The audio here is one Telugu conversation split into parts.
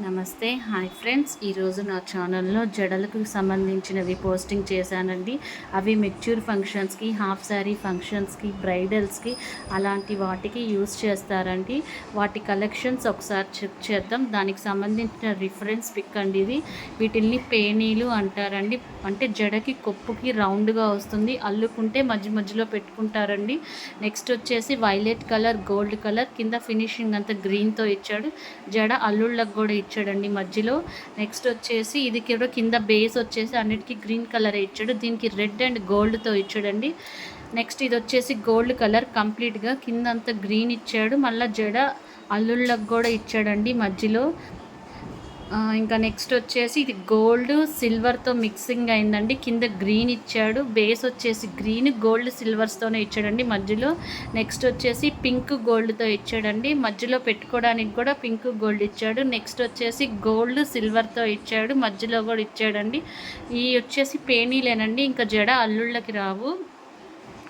నమస్తే. Hi friends. ఈరోజు నా ఛానల్లో జడలకు సంబంధించినవి పోస్టింగ్ చేశానండి. అవి మెచ్యూర్ ఫంక్షన్స్కి హాఫ్ శారీ ఫంక్షన్స్కి బ్రైడల్స్కి అలాంటి వాటికి యూస్ చేస్తారండి. వాటి కలెక్షన్స్ ఒకసారి చెక్ చేద్దాం. దానికి సంబంధించిన రిఫరెన్స్ పిక్ అండి ఇది. వీటిల్ని పేనీలు అంటారండి. అంటే జడకి కొప్పుకి రౌండ్గా వస్తుంది. అల్లుకుంటే మధ్య మధ్యలో పెట్టుకుంటారండి. నెక్స్ట్ వచ్చేసి వైలెట్ కలర్ గోల్డ్ కలర్. కింద ఫినిషింగ్ అంతా గ్రీన్తో ఇచ్చాడు. జడ అల్లుళ్ళకు కూడా ఇచ్చాడండి మధ్యలో. నెక్స్ట్ వచ్చేసి ఇది కూడా కింద బేస్ వచ్చేసి అన్నిటికీ గ్రీన్ కలర్ ఇచ్చాడు. దీనికి రెడ్ అండ్ గోల్డ్తో ఇచ్చాడండి. నెక్స్ట్ ఇది వచ్చేసి గోల్డ్ కలర్ కంప్లీట్గా కింద అంతా గ్రీన్ ఇచ్చాడు. మళ్ళీ జడ అల్లుళ్ళకు కూడా ఇచ్చాడండి మధ్యలో. ఇంకా నెక్స్ట్ వచ్చేసి ఇది గోల్డ్ సిల్వర్తో మిక్సింగ్ అయిందండి. కింద గ్రీన్ ఇచ్చాడు. బేస్ వచ్చేసి గ్రీన్ గోల్డ్ సిల్వర్స్తోనే ఇచ్చాడండి మధ్యలో. నెక్స్ట్ వచ్చేసి పింక్ గోల్డ్తో ఇచ్చాడండి. మధ్యలో పెట్టుకోవడానికి కూడా పింక్ గోల్డ్ ఇచ్చాడు. నెక్స్ట్ వచ్చేసి గోల్డ్ సిల్వర్తో ఇచ్చాడు. మధ్యలో కూడా ఇచ్చాడండి. ఈ వచ్చేసి పేనీలేనండి. ఇంకా జడ అల్లుళ్ళకి రావు.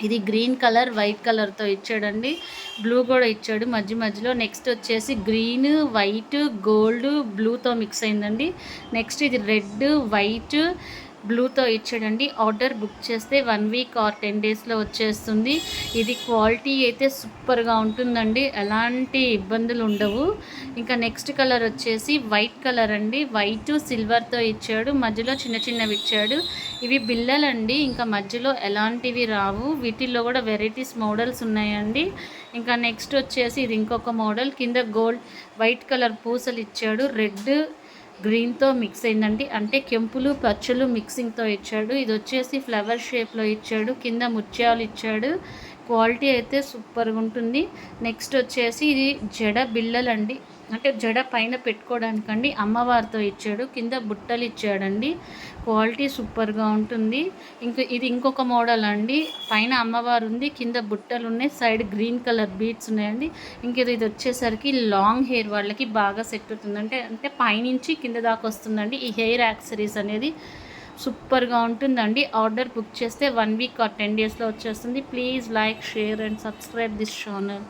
ఇది గ్రీన్ కలర్ వైట్ కలర్తో ఇచ్చాడండి. బ్లూ కూడా ఇచ్చాడు. మధ్య మధ్యలో నెక్స్ట్ వచ్చేసి గ్రీన్ వైట్ గోల్డ్ బ్లూతో మిక్స్ అయిందండి. నెక్స్ట్ ఇది రెడ్ వైట్ బ్లూతో ఇచ్చాడండి. ఆర్డర్ బుక్ చేస్తే వన్ వీక్ ఆర్ టెన్ డేస్లో వచ్చేస్తుంది. ఇది క్వాలిటీ అయితే సూపర్గా ఉంటుందండి. ఎలాంటి ఇబ్బందులు ఉండవు. ఇంకా నెక్స్ట్ కలర్ వచ్చేసి వైట్ కలర్ అండి. వైట్ సిల్వర్తో ఇచ్చాడు. మధ్యలో చిన్న చిన్నవి ఇచ్చాడు. ఇవి బిల్లలండి ఇంకా మధ్యలో ఎలాంటివి రావు. వీటిల్లో కూడా వెరైటీస్ మోడల్స్ ఉన్నాయండి. ఇంకా నెక్స్ట్ వచ్చేసి ఇది ఇంకొక మోడల్ కింద గోల్డ్ వైట్ కలర్ పూసలు ఇచ్చాడు. రెడ్ గ్రీన్తో మిక్స్ అయిందండి. అంటే కెంపులు పచ్చలు మిక్సింగ్తో ఇచ్చాడు. ఇది వచ్చేసి ఫ్లవర్ షేప్లో ఇచ్చాడు. కింద ముత్యాలు ఇచ్చాడు. క్వాలిటీ అయితే సూపర్గా ఉంటుంది. నెక్స్ట్ వచ్చేసి ఇది జడ బిళ్ళలండి. అంటే జడ పైన పెట్టుకోవడానికండి అమ్మవారితో ఇచ్చాడు. కింద బుట్టలు ఇచ్చాడండి. క్వాలిటీ సూపర్గా ఉంటుంది. ఇంక ఇది ఇంకొక మోడల్ అండి. పైన అమ్మవారు ఉంది కింద బుట్టలు ఉన్నాయి సైడ్ గ్రీన్ కలర్ బీట్స్ ఉన్నాయండి. ఇంక ఇది వచ్చేసరికి లాంగ్ హెయిర్ వాళ్ళకి బాగా సెట్ అవుతుంది. అంటే అంటే పైనుంచి కింద దాకా వస్తుందండి. ఈ హెయిర్ యాక్సరీస్ అనేది సూపర్గా ఉంటుందండి. ఆర్డర్ బుక్ చేస్తే వన్ వీక్ ఆర్ టెన్ డేస్లో వచ్చేస్తుంది. Please like share and subscribe this channel.